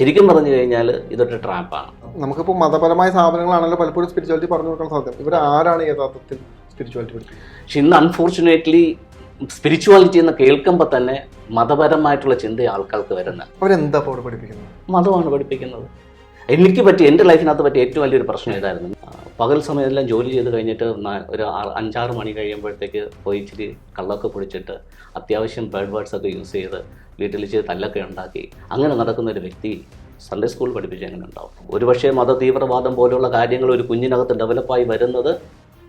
ശരിക്കും പറഞ്ഞു കഴിഞ്ഞാൽ ഇതൊരു ട്രാപ്പാണ് നമുക്കിപ്പോൾ മതപരമായ സ്ഥാപനങ്ങളാണല്ലോ പലപ്പോഴും സ്പിരിച്വാലിറ്റി പറഞ്ഞു കൊടുക്കാൻ സാധ്യത. ഇവർ ആരാണ് യഥാർത്ഥത്തിൽ സ്പിരിച്വാലിറ്റി പക്ഷെ ഇന്ന് അൺഫോർച്ചുനേറ്റ്ലി സ്പിരിച്വാലിറ്റി എന്ന് കേൾക്കുമ്പോൾ തന്നെ മതപരമായിട്ടുള്ള ചിന്ത ആൾക്കാർക്ക് വരുന്ന അവരെന്താ ഇപ്പോൾ പഠിപ്പിക്കുന്നത്? മതമാണ് പഠിപ്പിക്കുന്നത്. എനിക്ക് പറ്റി എന്റെ ലൈഫിനകത്ത് പറ്റിയ ഏറ്റവും വലിയൊരു പ്രശ്നം ഇതായിരുന്നു. പകൽ സമയത്തെല്ലാം ജോലി ചെയ്ത് കഴിഞ്ഞിട്ട് ഒരു അഞ്ചാറ് മണി കഴിയുമ്പോഴത്തേക്ക് പോയി ഇച്ചിരി കള്ളൊക്കെ പൊടിച്ചിട്ട് അത്യാവശ്യം ബേഡ് വേർഡ്സ് ഒക്കെ യൂസ് ചെയ്ത് വീട്ടിൽ ചെയ്ത് തല്ലൊക്കെ ഉണ്ടാക്കി അങ്ങനെ നടക്കുന്ന ഒരു വ്യക്തി സൺഡേ സ്കൂൾ പഠിപ്പിച്ച് എങ്ങനെ ഉണ്ടാവും. ഒരുപക്ഷെ മത തീവ്രവാദം പോലുള്ള കാര്യങ്ങൾ ഒരു കുഞ്ഞിനകത്ത് ഡെവലപ്പായി വരുന്നത്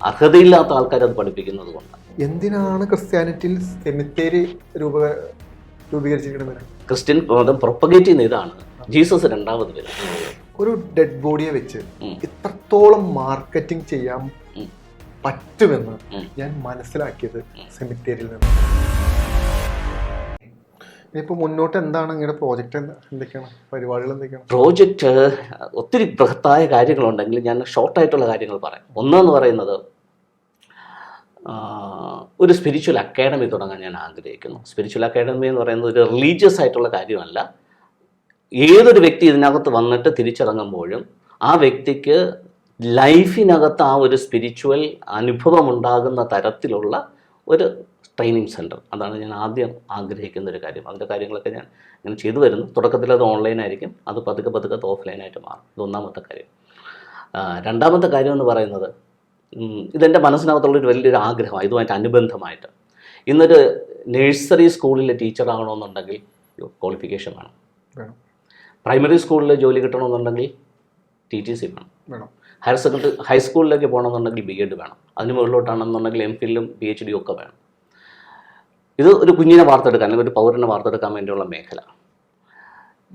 അർഹതയില്ലാത്ത ആൾക്കാർ അത് പഠിപ്പിക്കുന്നത് കൊണ്ടാണ്. എന്തിനാണ് ക്രിസ്ത്യാനിറ്റിയിൽ സെമിത്തേരി രൂപ രൂപീകരിച്ചിരിക്കുന്നത്? ക്രിസ്ത്യൻ മതം പ്രൊപ്പഗേറ്റ് ചെയ്യുന്ന ഇതാണ്. ജീസസ് രണ്ടാമത് വരും. ഒരു ഡെഡ് ബോഡിയെ വെച്ച് ഇത്രത്തോളം മാർക്കറ്റിംഗ് ചെയ്യാൻ. പറ്റുമെന്ന് ഞാൻ മനസ്സിലാക്കിയത് സെമിത്തേരിയിൽ നിന്ന്. ഇനിയിപ്പോൾ മുന്നോട്ട് എന്താണ് നിങ്ങളുടെ പ്രോജക്റ്റ് എന്തൊക്കെയാണ്? പരിപാടികൾ എന്തൊക്കെയാണ്? പ്രോജക്റ്റ് ഒത്തിരി ബൃഹത്തായ കാര്യങ്ങളുണ്ടെങ്കിൽ ഞാൻ ഷോർട്ടായിട്ടുള്ള കാര്യങ്ങൾ പറയാം. ഒന്നെന്ന് പറയുന്നത് ഒരു സ്പിരിച്വൽ അക്കാഡമി തുടങ്ങാൻ ഞാൻ ആഗ്രഹിക്കുന്നു. സ്പിരിച്വൽ അക്കാഡമി എന്ന് പറയുന്നത് ഒരു റിലീജിയസ് ആയിട്ടുള്ള കാര്യമല്ല. ഏതൊരു വ്യക്തി ഇതിനകത്ത് വന്നിട്ട് തിരിച്ചിറങ്ങുമ്പോഴും ആ വ്യക്തിക്ക് ലൈഫിനകത്ത് ആ ഒരു സ്പിരിച്വൽ അനുഭവം ഉണ്ടാകുന്ന തരത്തിലുള്ള ഒരു ട്രെയിനിങ് സെന്റർ. അതാണ് ഞാൻ ആദ്യം ആഗ്രഹിക്കുന്ന ഒരു കാര്യം. അതിന്റെ കാര്യങ്ങളൊക്കെ ഞാൻ ഇങ്ങനെ ചെയ്തു വരുന്നു. തുടക്കത്തിൽ അത് ഓൺലൈനായിരിക്കും അത് പതുക്കെ പതുക്കെ അത് ഓഫ്ലൈനായിട്ട് മാറും. ഇത് ഒന്നാമത്തെ കാര്യം. രണ്ടാമത്തെ കാര്യം എന്ന് പറയുന്നത് ഇതെന്റെ മനസ്സിനകത്തുള്ളൊരു വലിയൊരു ആഗ്രഹമാണ്. ഇതുമായിട്ട് അനുബന്ധമായിട്ട്. ഇന്നൊരു നഴ്സറി സ്കൂളിലെ ടീച്ചർ ആകണമെന്നുണ്ടെങ്കിൽ ക്വാളിഫിക്കേഷൻ വേണം. പ്രൈമറി സ്കൂളിൽ ജോലി കിട്ടണമെന്നുണ്ടെങ്കിൽ ടി ടി സി വേണം. വേണം. ഹയർ സെക്കൻഡറി ഹൈസ്കൂളിലേക്ക് പോകണമെന്നുണ്ടെങ്കിൽ ബി എഡ് വേണം. അതിന് മുകളിലോട്ടാണെന്നുണ്ടെങ്കിൽ എം ഫില്ലും പി എച്ച് ഡിയും ഒക്കെ വേണം. ഇത് ഒരു കുഞ്ഞിനെ വാർത്തെടുക്കാൻ അല്ലെങ്കിൽ ഒരു പൗരനെ വാർത്തെടുക്കാൻ വേണ്ടിയുള്ള മേഖല.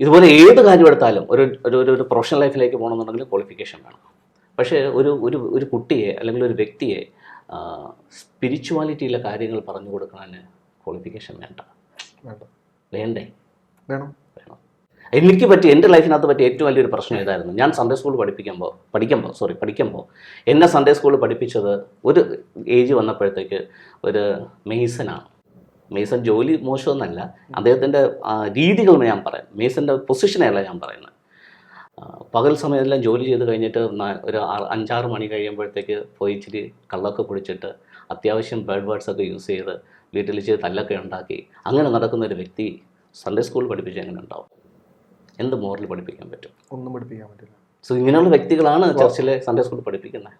ഇതുപോലെ ഏത് കാര്യം എടുത്താലും ഒരു ഒരു ഒരു- ഒരു പ്രൊഫഷണൽ ലൈഫിലേക്ക് പോകണമെന്നുണ്ടെങ്കിൽ ക്വാളിഫിക്കേഷൻ വേണം. പക്ഷേ ഒരു ഒരു ഒരു കുട്ടിയെ അല്ലെങ്കിൽ ഒരു വ്യക്തിയെ സ്പിരിച്വാലിറ്റിയിലെ കാര്യങ്ങൾ പറഞ്ഞു കൊടുക്കാൻ ക്വാളിഫിക്കേഷൻ വേണ്ട. വേണ്ട. വേണം. വേണം. എനിക്ക് പറ്റി എന്റെ ലൈഫിനകത്ത് പറ്റിയ ഏറ്റവും വലിയൊരു പ്രശ്നം ഇതായിരുന്നു ഞാൻ സൺഡേ സ്കൂൾ പഠിപ്പിക്കുമ്പോൾ പഠിക്കുമ്പോൾ സോറി പഠിക്കുമ്പോൾ എന്നെ സൺഡേ സ്കൂളിൽ പഠിപ്പിച്ചത് ഒരു ഏജ് വന്നപ്പോഴത്തേക്ക് ഒരു മെയ്സനാണ് മെയ്സൺ ജോലി മോശമൊന്നല്ല അദ്ദേഹത്തിന്റെ രീതികൾ ഞാൻ പറയാം. മേസന്റെ പൊസിഷനെയല്ല ഞാൻ പറയുന്നത്. പകൽ സമയത്തെല്ലാം ജോലി ചെയ്ത് കഴിഞ്ഞിട്ട് ഒരു അഞ്ചാറ് മണി കഴിയുമ്പോഴത്തേക്ക് പോയി ഇച്ചിരി കള്ളൊക്കെ കുടിച്ചിട്ട് അത്യാവശ്യം ബേഡ് വേർഡ്സ് ഒക്കെ യൂസ് ചെയ്ത് വീട്ടിൽ ഇച്ചിരി തല്ലൊക്കെ ഉണ്ടാക്കി. അങ്ങനെ നടക്കുന്ന ഒരു വ്യക്തി സൺഡേ സ്കൂളിൽ പഠിപ്പിച്ച് എങ്ങനെ ഉണ്ടാവും? എന്ത് മോറിൽ പഠിപ്പിക്കാൻ പറ്റും? ഒന്നും പഠിപ്പിക്കാൻ പറ്റില്ല. സോ ഇങ്ങനെയുള്ള വ്യക്തികളാണ് ചർച്ചിലെ സൺഡേ സ്കൂളിൽ പഠിപ്പിക്കുന്നത്.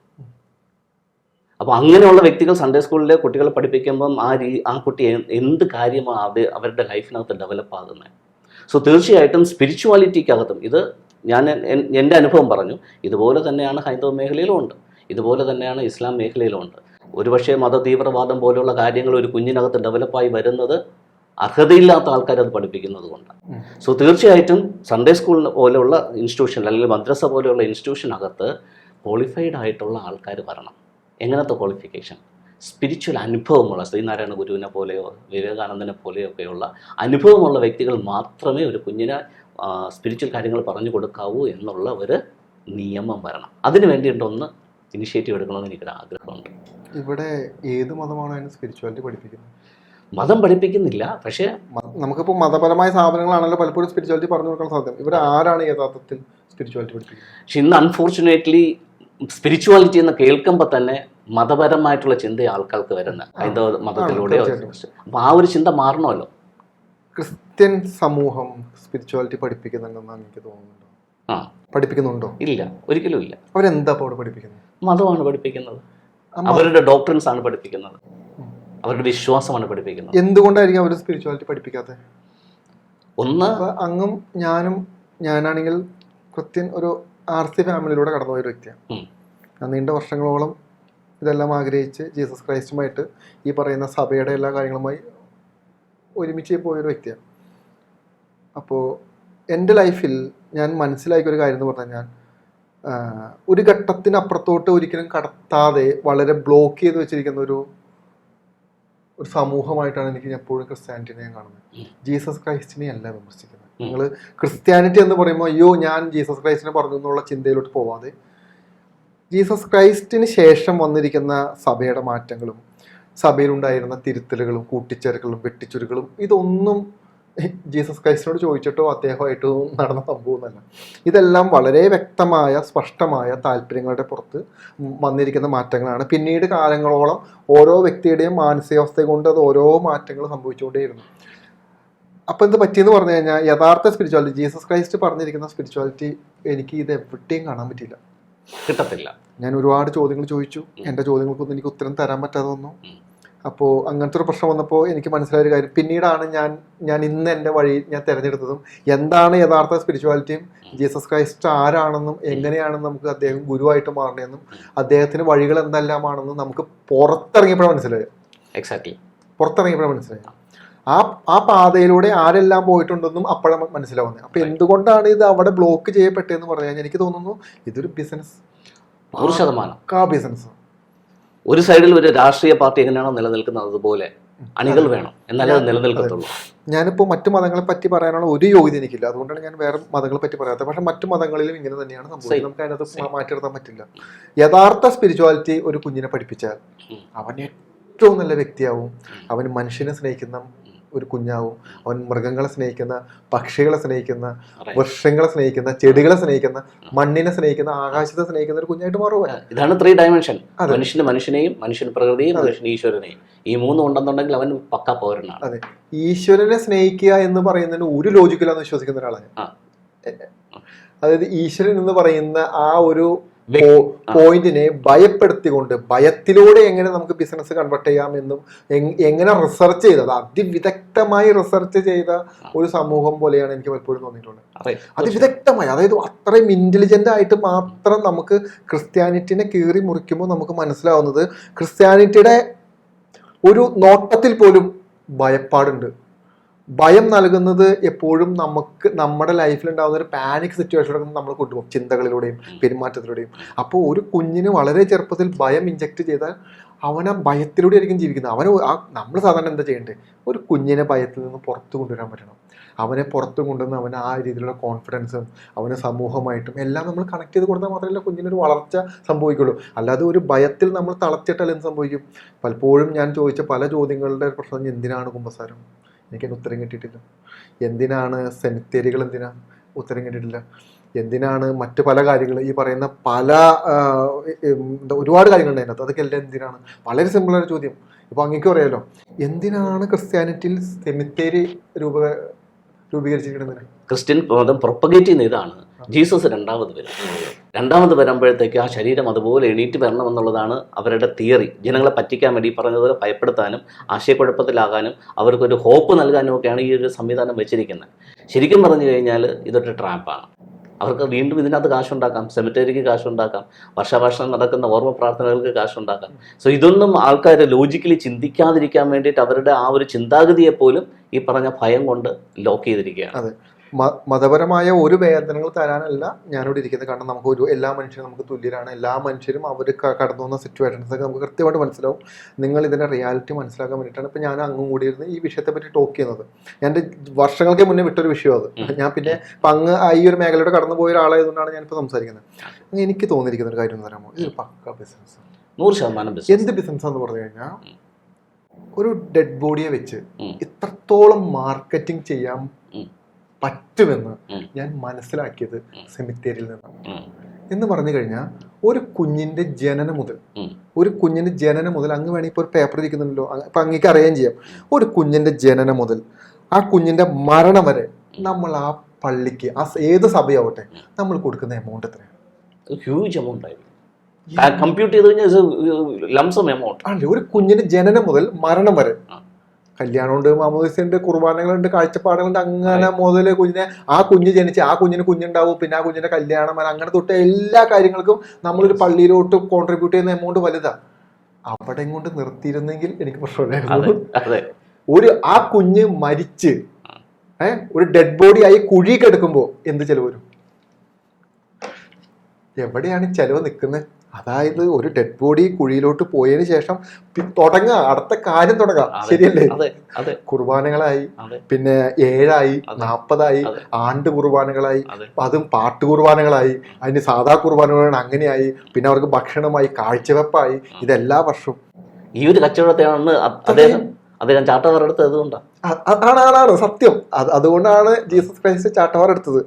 അപ്പോൾ അങ്ങനെയുള്ള വ്യക്തികൾ സൺഡേ സ്കൂളിലെ കുട്ടികളെ പഠിപ്പിക്കുമ്പം ആ രീ ആ കുട്ടി എന്ത് കാര്യമാണ് അവിടെ അവരുടെ ലൈഫിനകത്ത് ഡെവലപ്പ് ആകുന്നത് സോ തീർച്ചയായിട്ടും സ്പിരിച്വാലിറ്റിക്കകത്തും ഇത് ഞാൻ എന്റെ അനുഭവം പറഞ്ഞു. ഇതുപോലെ തന്നെയാണ് ഹൈന്ദവ മേഖലയിലും ഉണ്ട്. ഇതുപോലെ തന്നെയാണ് ഇസ്ലാം മേഖലയിലും ഉണ്ട്. ഒരുപക്ഷെ മതതീവ്രവാദം പോലുള്ള കാര്യങ്ങൾ ഒരു കുഞ്ഞിനകത്ത് ഡെവലപ്പായി വരുന്നത് അർഹതയില്ലാത്ത ആൾക്കാർ അത് പഠിപ്പിക്കുന്നത് കൊണ്ടാണ്. ഉം. സോ തീർച്ചയായിട്ടും സൺഡേ സ്കൂൾ പോലെയുള്ള ഇൻസ്റ്റിറ്റ്യൂഷൻ അല്ലെങ്കിൽ മദ്രസ പോലെയുള്ള ഇൻസ്റ്റിറ്റ്യൂഷനകത്ത് ക്വാളിഫൈഡ് ആയിട്ടുള്ള ആൾക്കാർ വരണം. എങ്ങനത്തെ ക്വാളിഫിക്കേഷൻ സ്പിരിച്വൽ അനുഭവമുള്ള ശ്രീനാരായണ ഗുരുവിനെ പോലെയോ വിവേകാനന്ദനെ പോലെയോ ഒക്കെയുള്ള അനുഭവമുള്ള വ്യക്തികൾ മാത്രമേ ഒരു കുഞ്ഞിനെ സ്പിരിച്വൽ കാര്യങ്ങൾ പറഞ്ഞു കൊടുക്കാവൂ എന്നുള്ള ഒരു നിയമം വരണം. അതിന് വേണ്ടിയിട്ടൊന്ന് ഇനിഷ്യേറ്റീവ് എടുക്കണമെന്ന് എനിക്കൊരു ആഗ്രഹമുണ്ട്. ഇവിടെ ഏത് മതമാണ് അതിന് സ്പിരിച്വാലിറ്റി പഠിപ്പിക്കുന്നത്? മതം പഠിപ്പിക്കുന്നില്ല പക്ഷേ നമുക്കിപ്പോൾ മതപരമായ സ്ഥാപനങ്ങളാണല്ലോ പലപ്പോഴും സ്പിരിച്വാലിറ്റി പറഞ്ഞു കൊടുക്കാൻ സാധ്യത. ഇവർ ആരാണ് യഥാർത്ഥത്തിൽ സ്പിരിച്വാലിറ്റി പഠിപ്പിക്കുന്നത്? പക്ഷെ ഇന്ന് അൺഫോർച്ചുനേറ്റ്ലി സ്പിരിച്വാലിറ്റി എന്ന് കേൾക്കുമ്പോൾ തന്നെ മതപരമായിട്ടുള്ള ചിന്ത ആൾക്കാർക്ക് വരുന്ന ഹൈന്ദവ മതത്തിലൂടെ അപ്പൊ ആ ഒരു ചിന്ത മാറണമല്ലോ. ക്രിസ്ത്യൻ സമൂഹം സ്പിരിച്വാലിറ്റി പഠിപ്പിക്കുന്നുണ്ടെന്നാണ് എനിക്ക് തോന്നുന്നുണ്ടോ ആ. പഠിപ്പിക്കുന്നുണ്ടോ? ഇല്ല ഒരിക്കലും ഇല്ല. അവരെന്താ അവിടെ പഠിപ്പിക്കുന്നത് മതമാണ് പഠിപ്പിക്കുന്നത്. അവരുടെ ഡോക്ടറിൻസ് ആണ് പഠിപ്പിക്കുന്നത്. അവരുടെ വിശ്വാസമാണ് പഠിപ്പിക്കുന്നത്. എന്തുകൊണ്ടായിരിക്കും അവർ സ്പിരിച്വാലിറ്റി പഠിപ്പിക്കാത്തത് ഒന്ന് അങ്ങും ഞാനും ഞാനാണെങ്കിൽ കൃത്യൻ ഒരു ആർ സി ഫാമിലിയിലൂടെ കടന്നുപോയ ഒരു വ്യക്തിയാണ്. നീണ്ട വർഷങ്ങളോളം ഇതെല്ലാം ആഗ്രഹിച്ച് ജീസസ് ക്രൈസ്റ്റുമായിട്ട് ഈ പറയുന്ന സഭയുടെ എല്ലാ കാര്യങ്ങളുമായി ഒരുമിച്ച് പോയൊരു വ്യക്തിയാണ്. അപ്പോൾ എന്റെ ലൈഫിൽ ഞാൻ മനസ്സിലാക്കിയ ഒരു കാര്യം എന്ന് പറഞ്ഞു കഴിഞ്ഞാൽ ഒരു ഘട്ടത്തിനപ്പുറത്തോട്ട് ഒരിക്കലും കടത്താതെ വളരെ ബ്ലോക്ക് ചെയ്ത് വെച്ചിരിക്കുന്ന ഒരു ഒരു സമൂഹമായിട്ടാണ് എനിക്ക് എപ്പോഴും ക്രിസ്ത്യാനിറ്റിനെ ഞാൻ കാണുന്നത്. ജീസസ് ക്രൈസ്റ്റിനെ അല്ല വിമർശിക്കുന്നത്. നിങ്ങൾ ക്രിസ്ത്യാനിറ്റി എന്ന് പറയുമ്പോൾ അയ്യോ ഞാൻ ജീസസ് ക്രൈസ്റ്റിനെ പറഞ്ഞു എന്നുള്ള ചിന്തയിലോട്ട് പോവാതെ ജീസസ് ക്രൈസ്റ്റിന് ശേഷം വന്നിരിക്കുന്ന സഭയുടെ മാറ്റങ്ങളും സഭയിലുണ്ടായിരുന്ന തിരുത്തലുകളും കൂട്ടിച്ചേർക്കലും വെട്ടിച്ചുരുക്കലും ഇതൊന്നും ജീസസ് ക്രൈസ്റ്റിനോട് ചോദിച്ചിട്ടോ അദ്ദേഹമായിട്ടോ നടന്ന സംഭവമൊന്നുമല്ല. ഇതെല്ലാം വളരെ വ്യക്തമായ സ്പഷ്ടമായ താല്പര്യങ്ങളുടെ പുറത്ത് വന്നിരിക്കുന്ന മാറ്റങ്ങളാണ്. പിന്നീട് കാലങ്ങളോളം ഓരോ വ്യക്തിയുടെയും മാനസികാവസ്ഥ കൊണ്ട് അത് ഓരോ മാറ്റങ്ങൾ സംഭവിച്ചുകൊണ്ടേയിരുന്നു. അപ്പം എന്ത് പറ്റിയെന്ന് പറഞ്ഞു കഴിഞ്ഞാൽ യഥാർത്ഥ സ്പിരിച്വാലിറ്റി ജീസസ് ക്രൈസ്റ്റ് പറഞ്ഞിരിക്കുന്ന സ്പിരിച്വാലിറ്റി എനിക്ക് ഇത് എവിടെയും കാണാൻ പറ്റിയില്ല. കിട്ടത്തില്ല. ഞാൻ ഒരുപാട് ചോദ്യങ്ങൾ ചോദിച്ചു. എന്റെ ചോദ്യങ്ങൾക്കൊന്നും എനിക്ക് ഉത്തരം തരാൻ പറ്റാതെ വന്നു അപ്പോൾ അങ്ങനത്തെ ഒരു പ്രശ്നം വന്നപ്പോൾ എനിക്ക് മനസ്സിലായ ഒരു കാര്യം. പിന്നീടാണ് ഞാൻ ഞാൻ ഇന്ന് എന്റെ വഴി ഞാൻ തിരഞ്ഞെടുത്തതും എന്താണ് യഥാർത്ഥ സ്പിരിച്വാലിറ്റിയും ജീസസ് ക്രൈസ്റ്റ് ആരാണെന്നും എങ്ങനെയാണെന്നും നമുക്ക് അദ്ദേഹം ഗുരുവായിട്ട് മാറണമെന്നും അദ്ദേഹത്തിന് വഴികൾ എന്തെല്ലാമാണെന്നും നമുക്ക് പുറത്തിറങ്ങിയപ്പോഴാണ് മനസ്സിലായത്. എക്സാക്ട്ലി പുറത്തിറങ്ങിയപ്പോഴാണ് മനസ്സിലായത്. ആ ആ പാതയിലൂടെ ആരെല്ലാം പോയിട്ടുണ്ടെന്നും അപ്പോഴാണ് മനസ്സിലാവുന്നത്. അപ്പൊ എന്തുകൊണ്ടാണ് ഇത് അവിടെ ബ്ലോക്ക് ചെയ്യപ്പെട്ടതെന്ന് പറഞ്ഞു കഴിഞ്ഞാൽ എനിക്ക് തോന്നുന്നു ഇതൊരു ബിസിനസ് നൂറ് ശതമാനം. കാ ബിസിനസ് ഒരു സൈഡിൽ ഒരു രാഷ്ട്രീയ പാർട്ടി എങ്ങനെയാണോ നിലനിൽക്കുന്നത് അതുപോലെ അണികൾ വേണം എന്നാലേ അത് നിലനിൽക്കത്തുള്ളൂ. ഞാനിപ്പോൾ മറ്റു മതങ്ങളെ പറ്റി പറയാനുള്ള ഒരു യോഗ്യത എനിക്കില്ല. അതുകൊണ്ടാണ് ഞാൻ വേറെ മതങ്ങളെ പറ്റി പറയാത്തത്. പക്ഷെ മറ്റു മതങ്ങളിലും ഇങ്ങനെ തന്നെയാണ് Same. നമുക്ക് അതിനകത്ത് മാറ്റി നിർത്താൻ പറ്റില്ല. യഥാർത്ഥ സ്പിരിച്വാലിറ്റി ഒരു കുഞ്ഞിനെ പഠിപ്പിച്ചാൽ അവൻ ഏറ്റവും നല്ല വ്യക്തിയാവും. അവൻ മനുഷ്യനെ സ്നേഹിക്കുന്ന ഒരു കുഞ്ഞാവും. അവൻ മൃഗങ്ങളെ സ്നേഹിക്കുന്ന പക്ഷികളെ സ്നേഹിക്കുന്ന വൃക്ഷങ്ങളെ സ്നേഹിക്കുന്ന ചെടികളെ സ്നേഹിക്കുന്ന മണ്ണിനെ സ്നേഹിക്കുന്ന ആകാശത്തെ സ്നേഹിക്കുന്ന ഒരു കുഞ്ഞായിട്ട് മാറുക ഇതാണ് ത്രീ ഡയമെൻഷൻ. മനുഷ്യന് മനുഷ്യനെയും മനുഷ്യന് പ്രകൃതിയും മനുഷ്യന് ഈശ്വരനെയും. ഈ മൂന്ന് ഉണ്ടെന്നുണ്ടെങ്കിൽ അവൻ പക്ക പൗരനാണ്. അതെ. ഈശ്വരനെ സ്നേഹിക്കുക എന്ന് പറയുന്നതിന് ഒരു ലോജിക്കലാന്ന് വിശ്വസിക്കുന്ന ഒരാളാണ് അതായത് ഈശ്വരൻ എന്ന് പറയുന്ന ആ ഒരു. പോയിന്റിനെ ഭയപ്പെടുത്തിക്കൊണ്ട് ഭയത്തിലൂടെ എങ്ങനെ നമുക്ക് ബിസിനസ് കൺവെർട്ട് ചെയ്യാം എന്നും എങ്ങനെ റിസർച്ച് ചെയ്തത് അതിവിദഗ്ധമായി റിസർച്ച് ചെയ്ത ഒരു സമൂഹം പോലെയാണ് എനിക്ക് പലപ്പോഴും തോന്നിയിട്ടുള്ളത്. അതിവിദഗ്ധമായി അതായത് അത്രയും ഇന്റലിജന്റ് ആയിട്ട് മാത്രം നമുക്ക് ക്രിസ്ത്യാനിറ്റിനെ കീറി മുറിക്കുമ്പോൾ നമുക്ക് മനസ്സിലാവുന്നത് ക്രിസ്ത്യാനിറ്റിയുടെ ഒരു നോട്ടത്തിൽ പോലും ഭയപ്പാടുണ്ട്. ഭയം നൽകുന്നത് എപ്പോഴും നമുക്ക് നമ്മുടെ ലൈഫിൽ ഉണ്ടാകുന്ന ഒരു പാനിക് സിറ്റുവേഷനിലൊക്കെ നമ്മൾ കൊണ്ടുപോകും. ചിന്തകളിലൂടെയും പെരുമാറ്റത്തിലൂടെയും. അപ്പോൾ ഒരു കുഞ്ഞിന് വളരെ ചെറുപ്പത്തിൽ ഭയം ഇഞ്ചക്ട് ചെയ്താൽ അവൻ ആ ഭയത്തിലൂടെ ആയിരിക്കും ജീവിക്കുന്നത്. അവന് നമ്മൾ സാധാരണ എന്താ ചെയ്യേണ്ടത്? ഒരു കുഞ്ഞിനെ ഭയത്തിൽ നിന്ന് പുറത്തു കൊണ്ടുവരാൻ പറ്റണം. അവനെ പുറത്തു കൊണ്ടുവന്ന് അവന് ആ രീതിയിലുള്ള കോൺഫിഡൻസും അവന് സമൂഹമായിട്ടും എല്ലാം നമ്മൾ കണക്ട് ചെയ്ത് കൊടുത്താൽ മാത്രമല്ല കുഞ്ഞിനൊരു വളർച്ച സംഭവിക്കുള്ളൂ. അല്ലാതെ ഒരു ഭയത്തിൽ നമ്മൾ തളച്ചിട്ടാൽ എന്ത് സംഭവിക്കും? പലപ്പോഴും ഞാൻ ചോദിച്ച പല ചോദ്യങ്ങളുടെ പ്രശ്നം എന്തിനാണ് കുമ്പസാരം? എനിക്കതിന് ഉത്തരം കിട്ടിയിട്ടില്ല. എന്തിനാണ് സെമിത്തേരികൾ എന്തിനാണ് ഉത്തരം കിട്ടിയിട്ടില്ല. എന്തിനാണ് മറ്റ് പല കാര്യങ്ങൾ ഈ പറയുന്ന പല ഒരുപാട് കാര്യങ്ങളുണ്ട് അതിനകത്ത്. അതൊക്കെ എല്ലാം എന്തിനാണ്? വളരെ സിമ്പിളായ ചോദ്യം. ഇപ്പൊ അങ്ങേക്കും അറിയാലോ എന്തിനാണ് ക്രിസ്ത്യാനിറ്റിയിൽ സെമിത്തേരി രൂപ രൂപീകരിച്ചിരിക്കുന്നത്? ക്രിസ്ത്യൻ മതം പ്രൊപ്പഗേറ്റ് ചെയ്യുന്ന ഇതാണ്. ജീസസ് രണ്ടാമത് വരും. രണ്ടാമത് വരുമ്പോഴത്തേക്ക് ആ ശരീരം അതുപോലെ എണീറ്റ് വരണം എന്നുള്ളതാണ് അവരുടെ തിയറി. ജനങ്ങളെ പറ്റിക്കാൻ വേണ്ടി പറഞ്ഞതുപോലെ ഭയപ്പെടുത്താനും ആശയക്കുഴപ്പത്തിലാകാനും അവർക്കൊരു ഹോപ്പ് നൽകാനും ഒക്കെയാണ് ഈ ഒരു സംവിധാനം വെച്ചിരിക്കുന്നത്. ശരിക്കും പറഞ്ഞു കഴിഞ്ഞാൽ ഇതൊരു ട്രാപ്പാണ്. അവർക്ക് വീണ്ടും ഇതിനകത്ത് കാശുണ്ടാക്കാം സെമിറ്ററിക്ക് കാശുണ്ടാക്കാം വർഷാവർഷം നടക്കുന്ന ഓർമ്മ പ്രാർത്ഥനകൾക്ക് കാശുണ്ടാക്കാം. സോ ഇതൊന്നും ആൾക്കാർ ലോജിക്കലി ചിന്തിക്കാതിരിക്കാൻ വേണ്ടിയിട്ട് അവരുടെ ആ ഒരു ചിന്താഗതിയെ പോലും ഈ പറഞ്ഞ ഭയം കൊണ്ട് ലോക്ക് ചെയ്തിരിക്കുകയാണ്. മതപരമായ ഒരു വേദനകൾ തരാനല്ല ഞാനിവിടെ ഇരിക്കുന്നത്. കാരണം നമുക്ക് ഒരു എല്ലാ മനുഷ്യരും നമുക്ക് തുല്യരാണ്. എല്ലാ മനുഷ്യരും അവർ കടന്നു വന്ന സിറ്റുവേഷൻസ് ഒക്കെ നമുക്ക് കൃത്യമായിട്ട് മനസ്സിലാവും. നിങ്ങൾ ഇതിന്റെ റിയാലിറ്റി മനസ്സിലാക്കാൻ വേണ്ടിയിട്ടാണ് ഇപ്പം ഞാൻ അങ്ങും കൂടി ഇരുന്ന് ഈ വിഷയത്തെ പറ്റി ടോക്ക് ചെയ്യുന്നത്. ഞാൻ എന്റെ വർഷങ്ങൾക്ക് മുന്നേ വിട്ടൊരു വിഷയം അത്. ഞാൻ പിന്നെ ഇപ്പം അങ്ങ് ഈ ഒരു മേഖലയുടെ കടന്നു പോയ ഒരാളായതുകൊണ്ടാണ് ഞാനിപ്പോൾ സംസാരിക്കുന്നത്. എനിക്ക് തോന്നിയിരിക്കുന്ന ഒരു കാര്യം എന്ന് പറയുമ്പോൾ ഇതൊരു പക്ക ബിസിനസ് നൂറ് ശതമാനം എന്ത് ബിസിനസ് എന്ന് പറഞ്ഞു കഴിഞ്ഞാൽ ഒരു ഡെഡ് ബോഡിയെ വെച്ച് ഇത്രത്തോളം മാർക്കറ്റിംഗ് ചെയ്യാൻ. പറ്റുമെന്ന് ഞാൻ മനസ്സിലാക്കിയത് സെമിത്തേരിൽ സെമിത്തേരിയിൽ നിന്നാണ്. എന്ന് പറഞ്ഞു കഴിഞ്ഞാൽ ഒരു കുഞ്ഞിന്റെ ജനനം മുതൽ ഒരു കുഞ്ഞിന്റെ ജനനം മുതൽ അങ്ങ് വേണമെങ്കിൽ ഇപ്പോൾ ഒരു പേപ്പർ ഇരിക്കുന്നുണ്ടല്ലോ അപ്പൊ ഇപ്പൊ അങ്ങേക്ക് അറിയാൻ ചെയ്യാം. ഒരു കുഞ്ഞിന്റെ ജനനം മുതൽ ആ കുഞ്ഞിന്റെ മരണം വരെ നമ്മൾ ആ പള്ളിക്ക് ആ ഏത് സഭയാവട്ടെ നമ്മൾ കൊടുക്കുന്ന എമൗണ്ട് എത്രയാണ്? ഹ്യൂജ് എമൗണ്ട് ആയിരിക്കും കമ്പ്യൂട്ട് ചെയ്ത് കഴിഞ്ഞാൽ ലംസം എമൗണ്ട് ഒരു കുഞ്ഞിന്റെ ജനനം മുതൽ മരണം വരെ. കല്യാണമുണ്ട് മാമോദിസുണ്ട് കുർബാനകളുണ്ട് കാഴ്ചപ്പാടുകളുണ്ട്. അങ്ങനെ മുതൽ കുഞ്ഞിനെ ആ കുഞ്ഞ് ജനിച്ച് ആ കുഞ്ഞിന് കുഞ്ഞുണ്ടാവും. പിന്നെ ആ കുഞ്ഞിന്റെ കല്യാണം അങ്ങനെ തൊട്ട് എല്ലാ കാര്യങ്ങൾക്കും നമ്മളൊരു പള്ളിയിലോട്ട് കോൺട്രിബ്യൂട്ട് ചെയ്യുന്ന എമൗണ്ട് വലുതാ. അവിടെ കൊണ്ട് നിർത്തിയിരുന്നെങ്കിൽ എനിക്ക് പ്രശ്നമില്ലായിരുന്നു ഒരു ആ കുഞ്ഞ് മരിച്ച് ഏഹ് ഒരു ഡെഡ് ബോഡി ആയി കുഴി കിടക്കുമ്പോ എന്ത് ചെലവ് വരും? എവിടെയാണ് ചെലവ് നിൽക്കുന്നത്? അതായത് ഒരു ഡെഡ് ബോഡി കുഴിയിലോട്ട് പോയതിന് ശേഷം തുടങ്ങുക തുടങ്ങാം അടുത്ത കാര്യം തുടങ്ങാം. ശരിയല്ലേ? കുർബാനകളായി പിന്നെ ഏഴായി നാപ്പതായി നാൽപ്പതായി ആണ്ട് കുർബാനകളായി അതെ. പാട്ട് കുർബാനകളായി അതിന് സാധാ കുർബാനകളാണ് അങ്ങനെയായി പിന്നെ അവർക്ക് ഭക്ഷണമായി കാഴ്ചവെപ്പായി ഇതെല്ലാ വർഷവും. ഈ ഒരു കച്ചവടത്തെയാണ് അദ്ദേഹം അദ്ദേഹം ചാട്ടവാർ എടുത്തത് അതുകൊണ്ടാണ് ആണ് സത്യം. അതുകൊണ്ടാണ് ജീസസ് ക്രൈസ്റ്റ് ചാട്ടവാർ എടുത്തത്